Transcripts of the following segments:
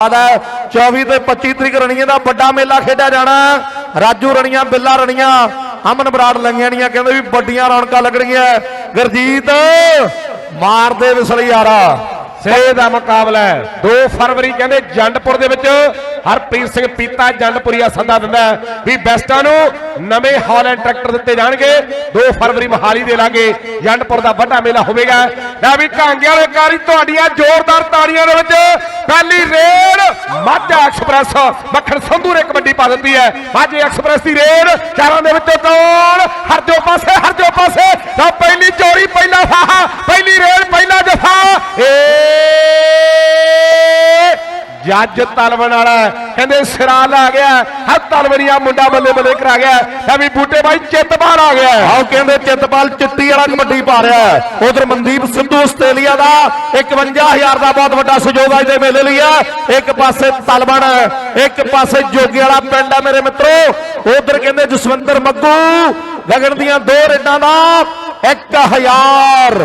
ਆਦਾ 24 ਤੇ 25 ਤਰੀਕ ਰਣੀਆਂ ਦਾ ਵੱਡਾ ਮੇਲਾ ਖੇਡਿਆ ਜਾਣਾ। ਰਾਜੂ ਰਣੀਆਂ, ਬਿੱਲਾ ਰਣੀਆਂ, ਅਮਨ ਬਰਾੜ ਲੰਗਿਆਣੀਆਂ ਕਹਿੰਦੇ ਵੀ ਵੱਡੀਆਂ ਰੌਣਕਾਂ ਲੱਗਣਗੀਆਂ। ਗੁਰਜੀਤ ਮਾਰਦੇ ਵਿਸਲ ਯਾਰਾ ਸੇ ਦਾ ਮੁਕਾਬਲਾ ਹੈ। 2 ਫਰਵਰੀ ਕਹਿੰਦੇ ਜੰਡਪੁਰ ਦੇ ਵਿੱਚ ਹਰਪ੍ਰੀਤ ਸਿੰਘ ਪੀਤਾ ਜੰਡਪੁਰੀਆ ਸੰਦਾ ਦਿੰਦਾ ਵੀ ਬੈਸਟਾਂ ਨੂੰ ਨਵੇਂ ਹਾਲੈਂਡ ਟਰੈਕਟਰ ਦਿੱਤੇ ਜਾਣਗੇ। 2 ਫਰਵਰੀ ਮਹਾਲੀ ਦੇ ਲਾਗੇ। ਜੰਡਪੁਰ ਦਾ ਵੱਡਾ ਮੇਲਾ ਹੋਵੇਗਾ। ਲੈ ਵੀ ਕਾਂਗੇ ਵਾਲੇ ਕਾਰੀ ਤੁਹਾਡੀਆਂ ਜ਼ੋਰਦਾਰ ਤਾੜੀਆਂ ਦੇ ਵਿੱਚ ਪਹਿਲੀ ਰੇਡ ਮਾਝਾ ਐਕਸਪ੍ਰੈਸ। ਮੱਖਣ ਸੰਧੂ ਨੇ ਕਬੱਡੀ ਪਾ ਦਿੱਤੀ ਹੈ। ਮਾਝੇ ਐਕਸਪ੍ਰੈਸ ਦੀ ਰੇਡ ਚਾਰਾਂ ਦੇ ਵਿੱਚੋਂ ਕੌਣ? ਹਰਜੋ ਪਾਸੇ ਹਰਜੋ ਪਾਸੇ। ਤਾਂ ਪਹਿਲੀ ਚੋਰੀ, ਪਹਿਲਾ ਫਾਹਾ, ਪਹਿਲੀ ਰੇਡ, ਪਹਿਲਾ ਜਫਾ। ਏ ਜੱਜ ਤਲਵਣ ਵਾਲਾ ਕਹਿੰਦੇ ਸਿਰਾ ਲਾ ਗਿਆ ਹ। ਤਲਵਰੀਆ ਮੁੰਡਾ ਬੱਲੇ ਬੱਲੇ ਕਰਾ ਗਿਆ ਹੈ। ਵੀ ਬੂਟੇ ਬਾਈ ਚਿੱਤਬਾਲ ਆ ਗਿਆ ਹੈ। ਕਹਿੰਦੇ ਚਿੱਤਪਾਲ ਚਿੱਟੀ ਵਾਲਾ ਕਬੱਡੀ ਪਾ ਰਿਹਾ ਉਧਰ ਮਨਦੀਪ ਸਿੱਧੂ ਆਸਟ੍ਰੇਲੀਆ ਦਾ 51000 ਦਾ ਬਹੁਤ ਵੱਡਾ ਸਹਿਯੋਗ ਅੱਜ ਦੇ ਮੇਲੇ ਲਈ ਆ ਇੱਕ ਪਾਸੇ ਤਲਵਣ ਇੱਕ ਪਾਸੇ ਜੋਗੀ ਵਾਲਾ ਪਿੰਡ ਆ ਮੇਰੇ ਮਿੱਤਰੋ। ਉਧਰ ਕਹਿੰਦੇ ਜਸਵੰਦਰ ਮੱਗੂ, ਗਗਨ ਦੀਆਂ ਦੋ ਰੇਡਾਂ ਦਾ 1000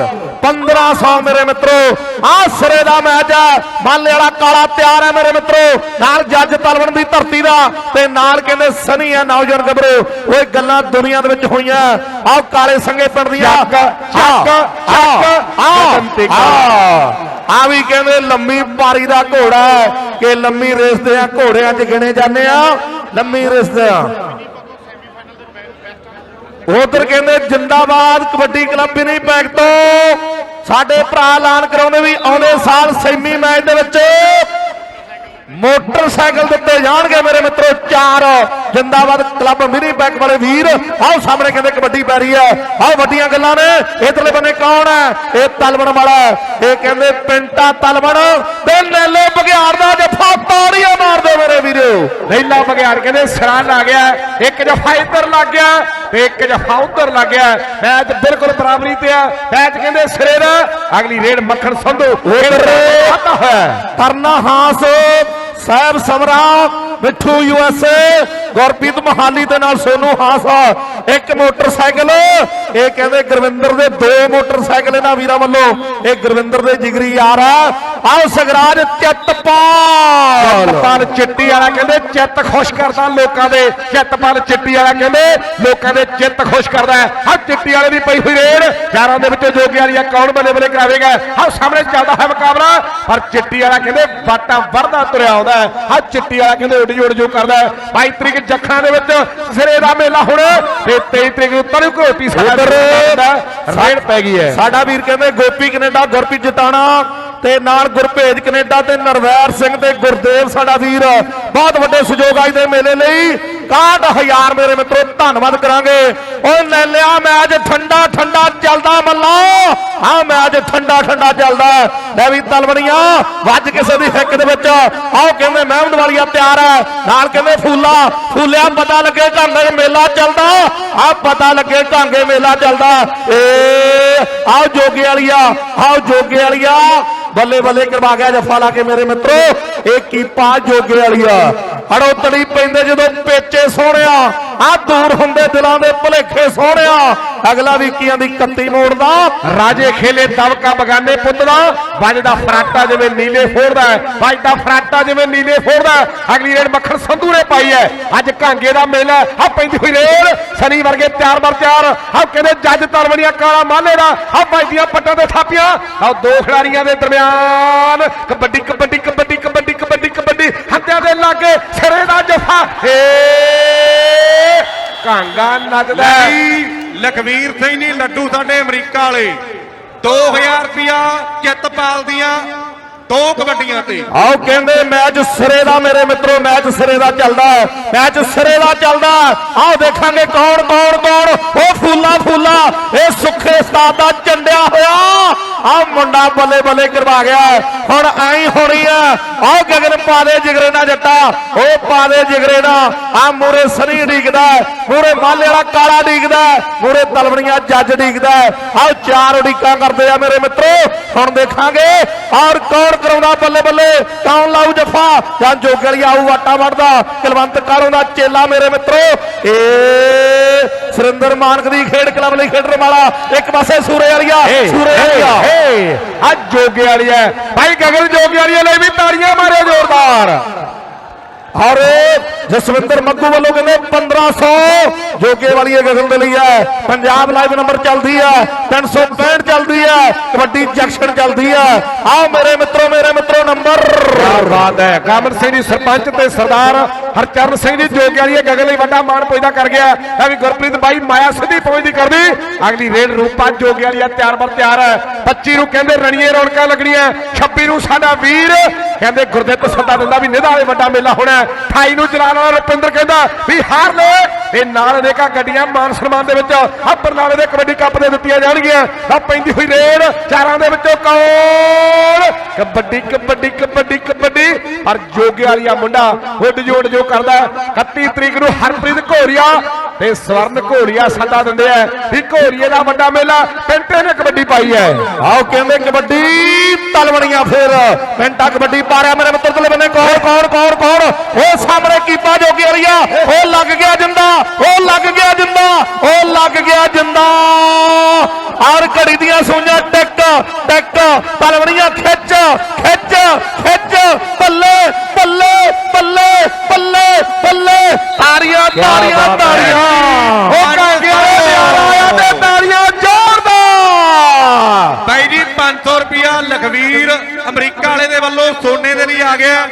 1500 ਮੇਰੇ ਮਿੱਤਰੋ। ਆ ਸਿਰੇ ਦਾ ਮੈਚ ਹੈ। ਮਾਲੇ ਵਾਲਾ ਕਾਲਾ ਤਿਆਰ ਹੈ ਮੇਰੇ ਮਿੱਤਰੋ। ਨਾਲ ਜੱਜ ਤਲਵਣ ਦੀ ਧਰਤੀ ਦਾ ਤੇ ਨਾਲ ਕਹਿੰਦੇ ਸਨੀ ਆ ਨੌਜਵਾਨ ਗੱਭਰੂ। ਓਏ ਗੱਲਾਂ ਦੁਨੀਆ ਦੇ ਵਿੱਚ ਹੋਈਆਂ। ਆਹ ਕਾਲੇ ਸੰਗੇ ਪਿੰਡ ਦੀਆਂ। ਚੱਕ, ਚੱਕ, ਚੱਕ, ਆ। ਵੀ ਕਹਿੰਦੇ ਲੰਮੀ ਪਾਰੀ ਦਾ ਘੋੜਾ ਹੈ ਕਿ ਲੰਮੀ ਰੇਸ ਦੇ ਆ ਘੋੜਿਆਂ 'ਚ ਗਿਣੇ ਜਾਂਦੇ ਆ। ਲੰਮੀ ਰੇਸ ਦੇ ਆ। ਉਧਰ ਕਹਿੰਦੇ ਜਿੰਦਾਬਾਦ ਕਬੱਡੀ ਕਲੱਬ ਨਹੀਂ ਪੈਕ ਤੋਂ। ਸਾਡੇ ਭਰਾ ਐਲਾਨ ਕਰਾਉਂਦੇ ਵੀ ਆਉਂਦੇ ਸਾਲ ਸੈਮੀ ਮੈਚ ਦੇ ਵਿੱਚ ਮੋਟਰਸਾਈਕਲ ਦਿੱਤੇ ਜਾਣਗੇ ਮੇਰੇ ਮਿੱਤਰੋ ਚਾਰ। ਜਿੰਦਾਬਾਦ ਕਲੱਬ ਮਿਨੀ ਬੈਕ ਵਾਲੇ ਵੀਰ। ਆਓ ਸਾਹਮਣੇ ਕਹਿੰਦੇ ਕਬੱਡੀ ਪੈ ਰਹੀ ਹੈ। ਆਓ ਵੱਡੀਆਂ ਗੱਲਾਂ ਨੇ। ਇਧਰਲੇ ਬੰਨੇ ਕੌਣ ਹੈ? ਇਹ ਤਲਵਣ ਵਾਲਾ ਹੈ। ਇਹ ਕਹਿੰਦੇ ਪਿੰਟਾ ਤਲਵਣ। ਤੇ ਨੈਲੇ ਬਗਿਆੜ ਦਾ ਜੱਫਾ ਤਾੜੀਆਂ ਮਾਰਦੇ ਮੇਰੇ ਵੀਰੋ। ਰੈਲਾ ਬਗਿਆੜ ਕਹਿੰਦੇ ਸਿਰਾ ਲਾ ਗਿਆ ਇੱਕ ਜਫਾ ਇੱਧਰ ਲੱਗ ਗਿਆ ਤੇ ਇੱਕ ਜਫਾ ਉੱਧਰ ਲੱਗ ਗਿਆ ਮੈਚ ਬਿਲਕੁਲ ਬਰਾਬਰੀ ਤੇ ਆ। ਮੈਚ ਕਹਿੰਦੇ ਸਿਰੇ ਦਾ। ਅਗਲੀ ਰੇਡ ਮੱਖਣ ਸੰਧੂ। ਪਤਾ ਹੋਇਆ ਤਰਨਾ ਹਾਸ। ਸਾਹਿਬ ਸਮਰਾ ਮਿੱਠੂ ਯੂਐਸਏ ਗੁਰਪ੍ਰੀਤ ਮਹਾਲੀ ਦੇ ਨਾਲ ਸੋਨੂ ਹਾਸ, ਇੱਕ ਮੋਟਰਸਾਈਕਲ। ਇਹ ਕਹਿੰਦੇ ਗੁਰਵਿੰਦਰ ਦੇ ਦੋ ਮੋਟਰਸਾਈਕਲ ਇਹਨਾਂ ਵੀਰਾਂ ਵੱਲੋਂ। ਇਹ ਗੁਰਵਿੰਦਰ ਦੇ ਜਿਗਰੀ ਯਾਰ ਆ। ਆਓ ਸਗਰਾਜ ਚੱਤਪਾਲ ਚਿੱਤਪਾਲ ਚਿੱਟੀ ਵਾਲਾ ਕਹਿੰਦੇ ਚਿੱਤ ਖੁਸ਼ ਕਰਦਾ ਲੋਕਾਂ ਦੇ ਚਿੱਤਪਾਲ ਚਿੱਟੀ ਵਾਲਾ ਕਹਿੰਦੇ ਲੋਕਾਂ ਦੇ ਚਿੱਤ ਖੁਸ਼ ਕਰਦਾ ਹੈ। ਚਿੱਟੀ ਵਾਲੇ ਦੀ ਪਈ ਹੋਈ ਰੇਡ ਚਾਰਾਂ ਦੇ ਵਿੱਚੋਂ ਜੋਗੀ ਵਾਲੀ ਆ ਕੌਣ ਬੱਲੇ ਬੱਲੇ ਕਰਾਵੇਗਾ? ਹਾਂ ਸਾਹਮਣੇ ਚੱਲਦਾ ਹੈ ਮੁਕਾਬਲਾ। ਪਰ ਚਿੱਟੀ ਵਾਲਾ ਕਹਿੰਦੇ ਬਾਟਾ ਵਰਦਾ ਤੁਰਿਆ ਆਉਂਦਾ ਹੈ। ਚਿੱਟੀ ਵਾਲਾ ਕਹਿੰਦੇ ਉੱਡ ਜੋੜ ਜੋ ਕਰਦਾ ਹੈ। 22 ਤਰੀਕ ਜੱਖਾਂ ਦੇ ਵਿੱਚ ਸਿਰੇ ਦਾ ਮੇਲਾ ਹੁਣ। ਤੇ 23 ਤਰੀਕ ਨੂੰ ਤਰੂ ਘੋਟੀ ਸਾਡਾ ਰੇਡ ਪੈ ਗਈ ਹੈ। ਸਾਡਾ ਵੀਰ ਕਹਿੰਦੇ ਗੋਪੀ ਕੈਨੇਡਾ ਗੁਰਪ੍ਰੀਤ ਜਟਾਣਾ। ਤੇ ਨਾਲ ਗੁਰਭੇਜ ਕੈਨੇਡਾ ਤੇ ਨਰਵੈਰ ਸਿੰਘ ਤੇ ਗੁਰਦੇਵ ਸਾਡਾ ਵੀਰ। ਬਹੁਤ ਵੱਡੇ ਸਹਿਯੋਗ ਅੱਜ ਦੇ ਮੇਲੇ ਲਈ। 61000 ਮੇਰੇ ਮਿੱਤਰੋ, ਧੰਨਵਾਦ ਕਰਾਂਗੇ। ਓਏ ਲੈ ਲਿਆ, ਮੈਚ ਠੰਡਾ ਠੰਡਾ ਚੱਲਦਾ ਮੱਲਾ। ਹਾਂ, ਮੈਚ ਠੰਡਾ ਠੰਡਾ ਚੱਲਦਾ। ਲੈ ਵੀ ਤਲਵਣੀਆਂ, ਵੱਜ ਕਿਸੇ ਦੀ ਹਿੱਕ ਦੇ ਵਿੱਚ। ਆਓ ਕਹਿੰਦੇ ਮਹਿਮਦ ਵਾਲੀਆ ਤਿਆਰ ਹੈ। ਨਾਲ ਕਹਿੰਦੇ ਫੂਲਾ, ਫੂਲਿਆ ਪਤਾ ਲੱਗੇ ਢਾਂਗੇ ਮੇਲਾ ਚੱਲਦਾ। ਆ ਪਤਾ ਲੱਗੇ ਢਾਂਗੇ ਮੇਲਾ ਚੱਲਦਾ। ਏ ਆਓ ਜੋਗੇ ਵਾਲੀਆ ਆਓ ਜੋਗੇ ਵਾਲੀਆ। ਬੱਲੇ ਬੱਲੇ ਕਰਵਾ ਗਿਆ ਜੱਫਾ ਲਾ ਕੇ ਮੇਰੇ ਮਿੱਤਰੋ। ਇਹ ਕੀਪਾ ਜੋਗੇ ਵਾਲੀਆ ਹੜੋ ਤੜੀ ਪੈਂਦੇ ਜਦੋਂ ਪੇਚੇ ਸੋਹਣਿਆ। ਆ ਦੂਰ ਹੁੰਦੇ ਦਿਲਾਂ ਦੇ ਭੁਲੇਖੇ ਸੋਹਣਿਆ ਅਗਲਾ ਵੀ ਕੀਆਂ ਦੀ ਕੱਤੀ ਮੋੜਦਾ। ਰਾਜੇ ਖੇਲੇ ਦਬਕਾ ਬਗਾਨੇ ਪੁੱਤ ਦਾ ਵੱਜਦਾ ਫਰਾਟਾ ਜਿਵੇਂ ਨੀਲੇ ਫੋੜਦਾ ਵੱਜਦਾ ਫਰਾਟਾ ਜਿਵੇਂ ਨੀਲੇ ਫੋੜਦਾ ਅਗਲੀ ਰੇਡ ਮੱਖਣ ਸੰਧੂ ਨੇ ਪਾਈ ਹੈ। ਅੱਜ ਕਾਂਗੇ ਦਾ ਮੇਲਾ ਆ ਪੈਂਦੀ ਹੋਈ ਰੇਡ। ਸਨੀ ਵਰਗੇ ਤਿਆਰ ਬਰ ਤਿਆਰ। ਆ ਕਹਿੰਦੇ ਜੱਜ ਤਲਵਣੀਆਂ ਕਾਲਾ ਮਾਲੇ ਦਾ। ਆ ਵੱਜਦੀਆਂ ਪੱਟਾਂ ਤੇ ਥਾਪੀਆਂ। ਆ ਦੋ ਖਿਡਾਰੀਆਂ ਦੇ ਦਰਮਿਆਨ। ਕਬੱਡੀ ਕਬੱਡੀ ਕਬੱਡੀ ਕਬੱਡੀ ਕਬੱਡੀ ਕਬੱਡੀ। ਹੱਥਿਆਂ ਦੇ ਲਾਗੇ ਸਿਰੇ ਦਾ ਜਫਾ। ਏ ਕਾਂਗਾ ਨੱਚਦਾ। ਲਖਵੀਰ ਸਿੰਘ ਜੀ ਲੱਡੂ ਸਾਡੇ ਅਮਰੀਕਾ ਵਾਲੇ। 2000 ਰੁਪਿਆ ਚਿੱਤਪਾਲ ਦੀਆਂ ਦੋ ਕਬੱਡੀਆਂ ਤੇ। ਆਓ ਕਹਿੰਦੇ ਮੈਚ ਸਿਰੇ ਦਾ ਮੇਰੇ ਮਿੱਤਰੋ, ਮੈਚ ਸਿਰੇ ਦਾ ਚੱਲਦਾ ਮੈਚ ਸਿਰੇ ਦਾ ਚੱਲਦਾ ਆਓ ਦੇਖਾਂਗੇ ਕੌਣ ਕੌਣ ਕੌਣ? ਉਹ ਫੂਲਾ ਫੂਲਾ। ਇਹ ਸੁੱਖੇ ਉਸਤਾਦ ਦਾ ਚੰਡਿਆ ਹੋਇਆ। ਆ ਮੁੰਡਾ ਬੱਲੇ ਬੱਲੇ ਕਰਵਾ ਗਿਆ ਹੁਣ ਐਂ ਹੋਣੀ ਆ ਆਓ ਗਗਨ ਪਾ ਦੇ ਜਿਗਰੇ ਨਾਲ ਜੱਟਾ। ਉਹ ਪਾ ਦੇ ਜਿਗਰੇ ਨਾਲ ਆ ਮੂਰੇ ਸਨੀ ਡੀਕਦਾ ਮੂਰੇ ਮਾਲੇ ਵਾਲਾ ਕਾਲਾ ਡੀਕਦਾ ਮੂਰੇ ਤਲਵਣੀਆਂ ਜੱਜ ਡੀਕਦਾ ਆਓ ਚਾਰ ਉਡੀਕਾਂ ਕਰਦੇ ਆ ਮੇਰੇ ਮਿੱਤਰੋ। ਹੁਣ ਦੇਖਾਂਗੇ ਔਰ ਕੌਣ ਕਰਾਉਂਦਾ ਬੱਲੇ ਬੱਲੇ? ਕੌਣ ਲਾਊ ਜੱਫਾ? ਜਾਂ ਜੋਗਲੀ ਆਊ ਆਟਾ ਵੜਦਾ ਕੁਲਵੰਤ ਕਾਲੋਂ ਦਾ ਚੇਲਾ ਮੇਰੇ ਮਿੱਤਰੋ? ਏ ਸੁਰਿੰਦਰ ਮਾਨਕ ਦੀ ਖੇਡ ਕਲੱਬ ਲਈ ਖੇਡਣ ਵਾਲਾ ਇੱਕ ਪਾਸੇ ਸੂਰੇ ਵਾਲੀਆ ਸੂਰੇ ਵਾਲੀਆ। ਏ ਅੱਜ ਜੋਗੇ ਵਾਲੀ ਹੈ ਭਾਈ ਗਗਨ ਜੋਗੇ ਵਾਲੀ ਲਈ ਵੀ ਤਾੜੀਆਂ ਮਾਰਿਓ ਜ਼ੋਰਦਾਰ। ਔਰ ਜਸਵਿੰਦਰ ਮੱਗੂ ਵੱਲੋਂ ਕਹਿੰਦੇ 1500 ਜੋਗੇ ਵਾਲੀ ਇਹ ਗਗਨ ਦੇ ਲਈ ਹੈ। ਪੰਜਾਬ ਲਾਈਵ ਨੰਬਰ ਚੱਲਦੀ ਹੈ। 365 ਚੱਲਦੀ ਹੈ। ਕਬੱਡੀ ਜੰਕਸ਼ਨ ਚੱਲਦੀ ਹੈ। ਆਓ ਮੇਰੇ ਮਿੱਤਰੋ, ਮੇਰੇ ਬਾਤ ਹੈ। ਗਾਮਨ ਸਿੰਘ ਜੀ, ਸਰਪੰਚ ਤੇ ਸਰਦਾਰ ਹਰਚਰਨ ਸਿੰਘ ਜੀ ਜੋਗੇ ਵਾਲੀ ਗਗਨ ਲਈ ਵੱਡਾ ਮਾਣ ਪੈਦਾ ਕਰ ਗਿਆ ਇਹ ਵੀ ਗੁਰਪ੍ਰੀਤ ਬਾਈ ਮਾਇਆ ਸਿੱਧੀ ਪਹੁੰਚਦੀ ਕਰਦੀ। ਅਗਲੀ ਰੇਡ ਰੂਪਾ ਜੋਗੇ ਵਾਲੀ ਤਿਆਰ ਬਰ ਤਿਆਰ ਹੈ। 25 ਨੂੰ ਕਹਿੰਦੇ ਰਣੀਏ ਰੌਣਕਾਂ ਲੱਗਣੀਆਂ 26 ਨੂੰ ਸਾਡਾ ਵੀਰ ਕਹਿੰਦੇ ਗੁਰਦਿੱਤ ਸੱਦਾ ਦਿੰਦਾ ਵੀ ਨਿਧਾ ਨਿਧਾਲੇ ਵੱਡਾ ਮੇਲਾ ਹੋਣਾ ਹੈ। 28 ਨੂੰ ਚਲਾਣ ਵਾਲਾ ਰੁਪਿੰਦਰ ਕਹਿੰਦਾ ਵੀ ਹਾਰ ਲੈ ਤੇ ਨਾਲ ਅਨੇਕਾਂ ਗੱਡੀਆਂ ਮਾਨ ਸਨਮਾਨ ਦੇ ਵਿੱਚ ਆ ਬਰਨਾਲੇ ਦੇ ਕਬੱਡੀ ਕੱਪ ਦੇ ਦਿੱਤੀਆਂ ਜਾਣਗੀਆਂ। ਆ ਪੈਂਦੀ ਹੋਈ ਰੇਡ, ਚਾਰਾਂ ਦੇ ਵਿੱਚੋਂ ਕੌਣ? ਕਬੱਡੀ ਕਬੱਡੀ ਕਬੱਡੀ ਕਬੱਡੀ। ਪਰ ਜੋਗੇ ਵਾਲੀਆ ਮੁੰਡਾ ਹੁੱਡ ਜੋੜ ਜੋ ਕਰਦਾ ਹੈ। 31 ਤਰੀਕ ਨੂੰ ਹਰਪ੍ਰੀਤ ਘੋਰੀਆ ਤੇ ਸਵਰਨ ਘੋੜੀਆ ਸੱਦਾ ਦਿੰਦੇ ਆ ਵੀ ਘੋਰੀਏ ਦਾ ਵੱਡਾ ਮੇਲਾ ਪਿੰਟੇ ਨੇ ਕਬੱਡੀ ਪਾਈ ਹੈ। ਆਓ ਕਹਿੰਦੇ ਕਬੱਡੀ ਤਲਵਣੀਆਂ ਫੇਰ। ਮਿੰਟਾ ਕਬੱਡੀ ਪਾ ਰਿਹਾ ਮੇਰੇ ਮਿੱਤਰ ਤਲੇ ਬੰਨੇ ਕੌਣ ਕੌਣ ਕੌਣ ਕੌਣ? ਉਹ ਸਾਹਮਣੇ ਕੀਪਾ ਜੋਗੀ ਵਾਲੀਆ। ਉਹ ਲੱਗ ਗਿਆ ਜਿੰਦਾ। ਉਹ ਲੱਗ ਗਿਆ ਜਿੰਦਾ ਉਹ ਲੱਗ ਗਿਆ ਜਿੰਦਾ। ਔਰ ਘੜੀ ਦੀਆਂ ਸੂਈਆਂ ਟਿਕ ਟਿਕ ਤਲਵਣੀਆਂ ਖਿੱਚ ਖਿੱਚ ਖਿੱਚ ਬੱਲੇ ਬੱਲੇ ਬੱਲੇ ਬੱਲੇ ਬੱਲੇ ਬਾਤ ਹੈ। ਤਾੜੀਆਂ। ਉਹ ਕਾਂਗੇ ਵਾਲੇ ਪਿਆਰ ਆਇਆ ਤੇ ਤਾੜੀਆਂ ਜ਼ੋਰਦਾਰ। ਬਾਈ ਜੀ 500 ਰੁਪਿਆ ਲਖਵੀਰ ਅਮਰੀਕਾ ਵਾਲੇ ਦੇ ਵੱਲੋਂ ਸੋਨੇ ਦੇ ਲਈ ਆ ਗਿਆ।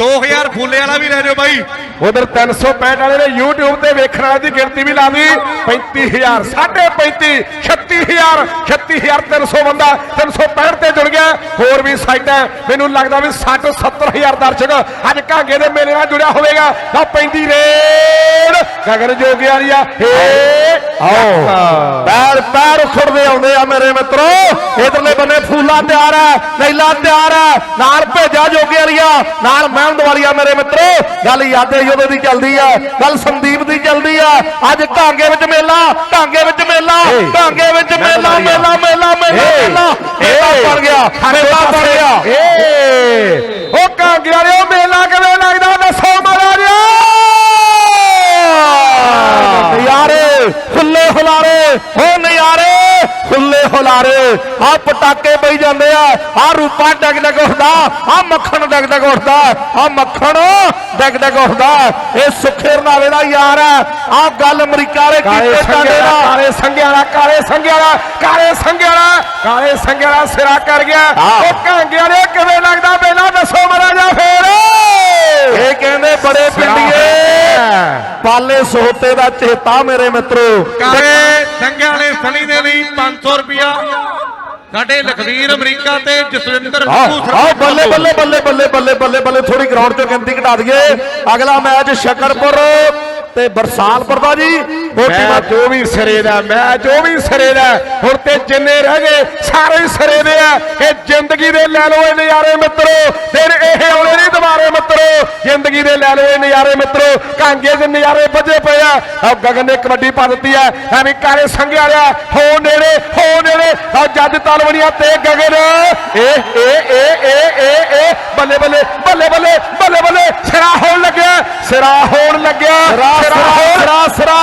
2000 ਫੁੱਲੇ ਵਾਲਾ ਵੀ ਲੈ ਜਾਓ ਬਾਈ। ਉਧਰ 365 ਵਾਲੇ ਨੇ YouTube ਤੇ ਵੇਖਣ ਵਾਲੇ ਦੀ ਗਿਣਤੀ ਵੀ ਲਾ ਦਿੱਤੀ। 35000 35 36000 36300 ਬੰਦਾ 365 ਤੇ ਜੁੜ ਗਿਆ। ਹੋਰ ਵੀ ਸਾਈਟਾਂ ਮੈਨੂੰ ਲੱਗਦਾ ਵੀ 60 70000 ਦਰਸ਼ਕ ਅੱਜ ਕਾਂਗੇ ਦੇ ਮੇਲੇ ਨਾਲ ਜੁੜਿਆ ਹੋਵੇਗਾ। ਤਾਂ ਪੈਂਦੀ ਰੇਡ। ਗਗਨ ਜੋਗੀ ਵਾਲੀ ਆ। ਏ ਆਓ। ਪੈਰ ਪੈਰ ਉਖੜਦੇ ਆਉਂਦੇ ਆ ਮੇਰੇ ਮਿੱਤਰੋ। ਇਧਰਲੇ ਬੰਨੇ ਫੂਲਾ ਤਿਆਰ ਹੈ। ਨੈਲਾ ਤਿਆਰ ਹੈ। ਨਾਲ ਭੇਜਾ ਜੋਗੇ ਵਾਲੀਆ। ਨਾਲ ਮਹਿਮਦ ਵਾਲੀਆ ਮੇਰੇ ਮਿੱਤਰੋ। ਗੱਲ ਯਾਦੇ ਯੋਦੇ ਦੀ ਚੱਲਦੀ ਆ। ਗੱਲ ਸੰਦੀਪ ਦੀ ਚੱਲਦੀ ਆ। ਅੱਜ ਢਾਂਗੇ ਵਿੱਚ ਮੇਲਾ ਢਾਂਗੇ ਵਿੱਚ ਮੇਲਾ ਢਾਂਗੇ ਵਿੱਚ ਮੇਲਾ ਮੇਲਾ ਮੇਲਾ ਮੇਲਾ ਮੇਲਾ। ਬਣ ਗਿਆ ਮੇਲਾ ਬਣ ਗਿਆ। ਏ ਉਹ ਕਾਂਗੇ ਵਾਲਿਓ ਮੇਲਾ ਕਿਵੇਂ ਲੱਗਦਾ? ਦੱਸੋ ਮਹਾਰਾਜਾ। ਨਜ਼ਾਰੇ ਖੁੱਲੇ ਹੁਲਾਰੇ ਹੋ ਨਜ਼ਾਰੇ ਹੁਲਾਰੇ। ਆ ਪਟਾਕੇ ਪਈ ਜਾਂਦੇ ਆ ਆ ਰੂਪਾ ਡਗ ਡਗ ਉੱਠਦਾ ਆ ਮੱਖਣ ਡਗ ਡਗ ਉੱਠਦਾ ਆ ਮੱਖਣ ਡਗ ਡਗ ਉੱਠਦਾ। ਇਹ ਸੁੱਖੇ ਰਨਾਵੇ ਦਾ ਯਾਰ ਆ। ਆ ਗੱਲ ਅਮਰੀਕਾ ਵਾਲੇ ਕੀਤੇ ਜਾਂਦੇ ਦਾ ਕਾਲੇ ਸੰਗਿਆਲਾ ਕਾਲੇ ਸੰਗਿਆਲਾ ਕਾਲੇ ਸੰਗਿਆਲਾ ਕਾਲੇ ਸੰਗਿਆਲਾ ਸਿਰਾ ਕਰ ਗਿਆ। ਉਹ ਕਾਂਗੇ ਵਾਲੇ ਕਿਵੇਂ ਲੱਗਦਾ ਮੇਲਾ ਦੱਸੋ ਮਹਾਰਾਜਾ ਫੇਰ। ਇਹ ਕਹਿੰਦੇ ਬੜੇ ਪਿੰਡੀਏ। ਪਾਲੇ ਸੋਤੇ ਦਾ ਚੇਤਾ ਮੇਰੇ ਮਿੱਤਰੋ। ਕਾਲੇ ਸੰਘਿਆਂ ਵਾਲੇ ਸਣੀ ਦੇ ਲਈ 500 ਰੁਪਿਆ ਸਾਡੇ ਲਖਵੀਰ ਅਮਰੀਕਾ ਤੇ ਜਸਵਿੰਦਰ ਬੱਬੂ ਬੱਲੇ। ਬੱਲੇ ਬੱਲੇ ਬੱਲੇ ਬੱਲੇ ਬੱਲੇ ਬੱਲੇ ਥੋੜੀ ਗਰਾਊਂਡ ਚੋਂ ਗਿਣਤੀ ਘਟਾ ਦਈਏ। ਅਗਲਾ ਮੈਚ ਸ਼ਕਰਪੁਰ ਤੇ ਬਰਸਾਲਪੁਰ ਦਾ ਜੀ। ਮੋਟੀ ਮੈਂ ਬਾਤ ਜੋ ਵੀ ਸਿਰੇ ਦਾ ਮੈਂ ਜੋ ਵੀ ਸਿਰੇ ਦਾ ਹੁਣ ਤੇ ਜਿੰਨੇ ਰਹਿ ਗਏ ਸਾਰੇ ਸਿਰੇ ਦੇ ਆ। ਇਹ ਜ਼ਿੰਦਗੀ ਦੇ ਲੈ ਲਓ ਇਹ ਨਜ਼ਾਰੇ ਮਿੱਤਰੋ। ਫਿਰ ਇਹ ਆਉਣੇ ਨਹੀਂ ਦੁਬਾਰੇ ਮਿੱਤਰੋ। ਜ਼ਿੰਦਗੀ ਦੇ ਲੈ ਲਓ ਇਹ ਨਜ਼ਾਰੇ ਮਿੱਤਰੋ। ਕਾਂਗੇ ਦੇ ਨਜ਼ਾਰੇ ਵੱਜੇ ਪਏ ਆ। ਆਹ ਗਗਨ ਨੇ ਕਬੱਡੀ ਪਾ ਦਿੱਤੀ ਆ। ਐਵੇਂ ਕਾਲੇ ਸੰਘਿਆ ਰਿਆ ਹੋ ਨੇੜੇ ਹੋ ਨੇੜੇ। ਆ ਜੱਜ ਤਾਲਵਣੀਆਂ ਤੇ ਗਗਨ। ਏ ਏ ਏ ਏ ਏ ਏ। ਬੱਲੇ ਬੱਲੇ ਬੱਲੇ ਬੱਲੇ ਬੱਲੇ ਬੱਲੇ। ਸਿਰਾ ਹੋਣ ਲੱਗਿਆ ਸਿਰਾ ਹੋਣ ਲੱਗਿਆ ਸਰਾ ਸਿਰਾ ਹੋਣ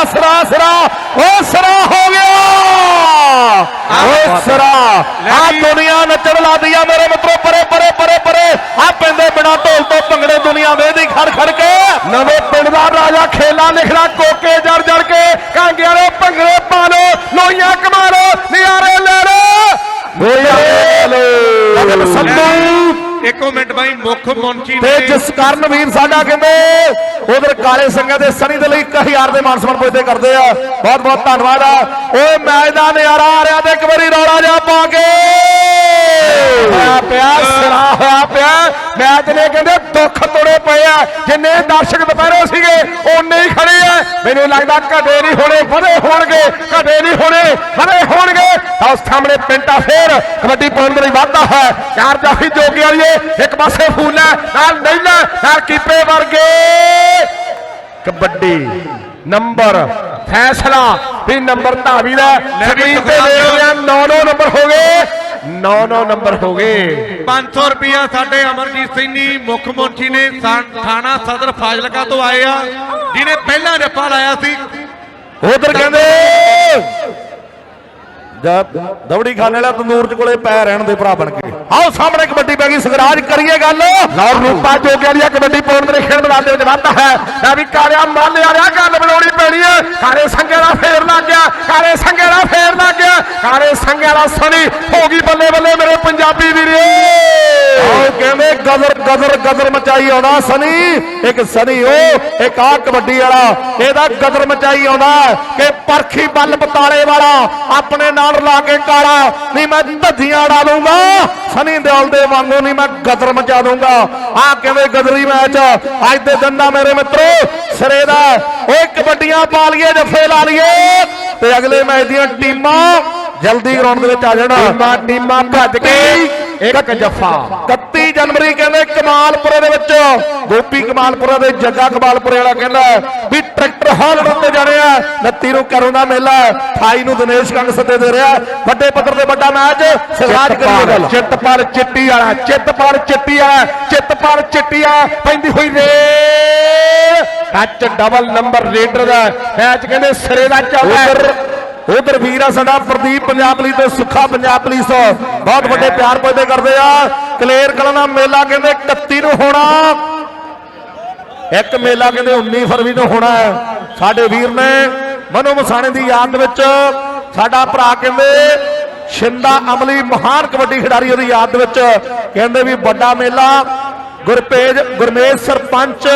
ਸਰਾ ਸਰਾ ਉਹ ਸਰਾ ਹੋ ਗਿਆ। ਉਹ ਸਰਾ। ਆ ਦੁਨੀਆ ਨੱਚਣ ਲਾਦੀ ਆ ਮੇਰੇ ਮਿੱਤਰੋ ਪਰੇ ਪਰੇ ਪਰੇ ਪਰੇ। ਆ ਪੈਂਦੇ ਬਿਨਾ ਢੋਲ ਤੋਂ ਭੰਗੜੇ ਦੁਨੀਆ ਵੇਦੀ ਖੜ ਖੜ ਕੇ। ਨਵੇਂ ਪਿੰਡ ਦਾ ਰਾਜਾ ਖੇਲਾ ਲਿਖਦਾ ਕੋਕੇ ਜੜ ਜੜ ਕੇ। ਕਾਂਗਿਆਂ ਦੇ ਭੰਗੜੇ ਪਾ ਲੋ ਲੋਈਆਂ ਕਮਾ ਲੋ ਨਿਆਰੇ ਲੈ ਲੋ ਗਗਨ ਸੰਧੂ ਇੱਕੋ ਮਿੰਟ ਬਾਈ ਮੁੱਖ ਮੁੰਚੀ ਤੇ ਨੇ ਜਸਕਰਨ ਵੀਰ ਸਾਡਾ ਕਹਿੰਦੇ ਉਧਰ ਕਾਲੇ ਸੰਗਾਂ ਦੇ ਸਣੀ ਦੇ ਲਈ 1000 ਦੇ ਮਾਨ ਸਨਮਾਨ ਪੁੱਜਦੇ ਕਰਦੇ ਆ। ਬਹੁਤ ਬਹੁਤ ਧੰਨਵਾਦ ਆ। ਓਏ ਮੈਚ ਦਾ ਨਜ਼ਾਰਾ ਆ ਰਿਹਾ ਤੇ ਇੱਕ ਵਾਰੀ ਰੌਲਾ ਜਾ ਪਾ ਕੇ। ਹੋਇਆ ਪਿਆ ਸਿਰਾ ਹੋਇਆ ਪਿਆ। ਮੈਚ ਨੇ ਕਹਿੰਦੇ ਦੁੱਖ ਤੋੜੇ ਪਏ ਆ। ਜਿੰਨੇ ਦਰਸ਼ਕ ਦੁਪਹਿਰੇ ਸੀਗੇ ਓਨੇ ਹੀ ਖੜੇ ਆ। ਮੈਨੂੰ ਲੱਗਦਾ ਘਟੇ ਨਹੀਂ ਹੋਣੇ ਵਧੇ ਹੋਣਗੇ ਘਟੇ ਨਹੀਂ ਹੋਣੇ ਵਧੇ ਹੋਣਗੇ। ਤਾਂ ਸਾਹਮਣੇ ਪਿੰਟਾ ਫੇਰ ਕਬੱਡੀ ਦੇ ਲਈ ਵਾਧਾ ਹੈ। ਚਾਰ ਜਾਫੀ ਜੋਗੀ ਵਾਲੀਏ ਇੱਕ ਪਾਸੇ ਫੂਲਾ ਨਾਲ ਨੈਲਾ ਨਾਲ ਕੀਪੇ ਵਰਗੇ। ਕਬੱਡੀ ਨੰਬਰ ਫੈਸਲਾ ਵੀ ਨੰਬਰ ਧਾਵੀ ਦਾ। ਸਕਰੀਨ ਤੇ ਦੇਖ ਲਿਆ 9-9 ਨੰਬਰ ਹੋ ਗਏ। 9-9 ਨੰਬਰ ਹੋ ਗਏ। 500 ਰੁਪਿਆ ਸਾਡੇ ਅਮਰਜੀਤ ਸਿੰਘ ਜੀ ਮੁੱਖ ਮੁੰਚੀ ਨੇ ਥਾਣਾ ਸਦਰ ਫਾਜ਼ਿਲਕਾ ਤੋਂ ਆਏ ਆ ਜਿਹਨੇ ਪਹਿਲਾਂ ਜੱਫਾ ਲਾਇਆ ਸੀ। ਉਧਰ ਕਹਿੰਦੇ ਜਦ ਦਵੜੀ ਖਾਨੇ ਵਾਲਾ ਤੰਦੂਰ ਚ ਕੋਲੇ ਪੈ ਰਹਿਣ ਦੇ ਭਰਾ ਬਣ ਕੇ। ਆਓ ਸਾਹਮਣੇ ਕਬੱਡੀ ਪੈ ਗਈ ਸਗਰਾਜ ਕਰੀਏ ਗੱਲ। ਲੌਰ ਰੂਪਾ ਜੋਗਿਆ ਦੀ ਕਬੱਡੀ ਪਾਉਣ ਦੇ ਖੇਡ ਮੈਦਾਨ ਦੇ ਵਿੱਚ ਹੈ। ਲੈ ਵੀ ਕਾਲਿਆ ਮੰਨ ਆ ਰਿਹਾ ਗੱਲ ਬਣਾਉਣੀ ਪੈਣੀ ਹੈ। ਕਾਲੇ ਸੰਗੇ ਦਾ ਫੇਰ ਲੱਗ ਗਿਆ ਕਾਲੇ ਸੰਗੇ ਦਾ ਫੇਰ ਲੱਗ ਗਿਆ। ਕਾਲੇ ਸੰਗੇ ਦਾ ਸਣੀ ਹੋ ਗਈ ਬੱਲੇ ਬੱਲੇ ਮੇਰੇ ਪੰਜਾਬੀ ਵੀਰੇ। ਆਓ ਕਹਿੰਦੇ ਗਦਰ ਗਦਰ ਗਦਰ ਮਚਾਈ ਆਉਂਦਾ ਸਨੀ? ਇੱਕ ਸਨੀ ਉਹ ਇੱਕ ਆ ਕਬੱਡੀ ਵਾਲਾ। ਇਹਦਾ ਗਦਰ ਮਚਾਈ ਆਉਂਦਾ ਕਿ ਪਰਖੀ ਬੱਲ ਬਤਾਲੇ ਵਾਲਾ ਆਪਣੇ ਨਾਲ ਲਾ ਕੇ ਕਾਲਾ। ਨਹੀਂ ਮੈਂ ਧੱਜੀਆਂ ਉਡਾ ਦੂੰਗਾ ਸਨੀ ਦਿਓਲ ਦੇ ਵਾਂਗੂ ਨਹੀਂ ਮੈਂ ਗਦਰ ਮਚਾ ਦੂੰਗਾ। ਆ ਕਹਿੰਦੇ ਗਦਰੀ ਮੈਚ ਅੱਜ ਦੇ ਦਿਨ ਦਾ ਮੇਰੇ ਮਿੱਤਰੋ ਸਿਰੇ ਦਾ ਓਏ ਕਬੱਡੀਆਂ ਪਾ ਲਈਏ ਜੱਫੇ ਲਾ ਲਈਏ ਤੇ ਅਗਲੇ ਮੈਚ ਦੀਆਂ ਟੀਮਾਂ ਜਲਦੀ ਗਰਾਊਂਡ ਦੇ ਵਿੱਚ ਆ ਜਾਣਾ। ਟੀਮਾਂ ਟੀਮਾਂ ਭੱਜ ਕੇ ਇੱਕ ਜੱਫਾ। 31 ਜਨਵਰੀ ਕਹਿੰਦੇ ਕਮਾਲਪੁਰੇ ਦੇ ਵਿੱਚ। ਗੋਪੀ ਕਮਾਲਪੁਰਾ ਦੇ ਜੱਗਾ ਕਮਾਲਪੁਰੇ ਵਾਲਾ ਕਹਿੰਦਾ ਵੀ ਟਰੈਕਟਰ ਹਾਲਣ ਉੱਤੇ ਜਾਣੇ ਆ। 29 ਨੂੰ ਕਰੋਂ ਦਾ ਮੇਲਾ 28 ਨੂੰ ਦਿਨੇਸ਼ ਕੰਗ ਸੱਦੇ ਦੇ ਰਿਹਾ ਵੱਡੇ ਪੱਧਰ ਤੇ ਵੱਡਾ ਮੈਚ। ਸਿਰਾਜ ਕਰੀਏ ਗੱਲ। ਚਿੱਤਪਾਲ ਚਿੱਟੀ ਵਾਲਾ ਚਿੱਤਪਾਲ ਚਿੱਟੀ ਵਾਲਾ ਚਿੱਤਪਾਲ ਚਿੱਟੀ ਆ ਪੈਂਦੀ ਹੋਈ ਰੇ ਟੱਚ ਡਬਲ ਨੰਬਰ ਰੇਡਰ ਦਾ ਮੈਚ ਕਹਿੰਦੇ ਸਿਰੇ ਦਾ ਚੱਲਦਾ। ਉਧਰ ਵੀਰ ਆ ਸਾਡਾ ਪ੍ਰਦੀਪ ਪੰਜਾਬ ਪੁਲਿਸ ਤੇ ਸੁੱਖਾ ਪੰਜਾਬ ਪੁਲਿਸ ਬਹੁਤ ਵੱਡੇ ਪਿਆਰ ਪੁੱਜਦੇ ਕਰਦੇ ਆ। ਕਲੇਰ ਕਲਾਂ ਦਾ ਮੇਲਾ ਕਹਿੰਦੇ 31 ਨੂੰ ਹੋਣਾ। ਇੱਕ ਮੇਲਾ ਕਹਿੰਦੇ 19 ਫਰਵਰੀ ਨੂੰ ਹੋਣਾ ਹੈ। ਸਾਡੇ ਵੀਰ ਨੇ ਮਨੋ ਮਸਾਣੇ ਦੀ ਯਾਦ ਦੇ ਵਿੱਚ ਸਾਡਾ ਭਰਾ ਕਹਿੰਦੇ ਸ਼ਿੰਦਾ ਅਮਲੀ ਮਹਾਨ ਕਬੱਡੀ ਖਿਡਾਰੀ ਉਹਦੀ ਯਾਦ ਦੇ ਵਿੱਚ ਕਹਿੰਦੇ ਵੀ ਵੱਡਾ ਮੇਲਾ। ਗੁਰਪੇਜ, ਗੁਰਮੇਜ ਸਰਪੰਚ,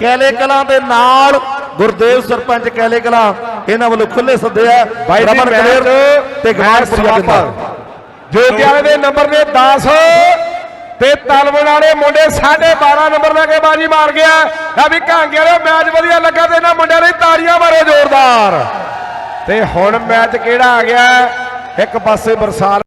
ਕੈਲੇ ਕਲਾਂ ਦੇ ਨਾਲ ਗੁਰਦੇਵ ਸਰਪੰਚ ਕੈਲੇ ਕਲਾਂ ਇਹਨਾਂ ਵੱਲੋਂ ਖੁੱਲੇ ਸੱਦੇ ਆ। ਰਮਨ ਕਲੇਰ ਤੇ ਗਮਾਨ ਸਵਾਪਰ ਜੋਤੀ ਵਾਲੇ ਦੇ ਨੰਬਰ ਨੇ 10 ਤੇ ਤਲਵਣ ਵਾਲੇ ਮੁੰਡੇ 12.5 ਨੰਬਰ ਲੈ ਕੇ ਬਾਜੀ ਮਾਰ ਗਿਆ। ਆ ਵੀ ਕਾਂਗੇ ਵਾਲੇ ਮੈਚ ਵਧੀਆ ਲੱਗਾ ਤੇ ਇਹਨਾਂ ਮੁੰਡਿਆਂ ਲਈ ਤਾੜੀਆਂ ਮਾਰੋ ਜ਼ੋਰਦਾਰ। ਤੇ ਹੁਣ ਮੈਚ ਕਿਹੜਾ ਆ ਗਿਆ? ਇੱਕ ਪਾਸੇ ਬਰਸਾਤ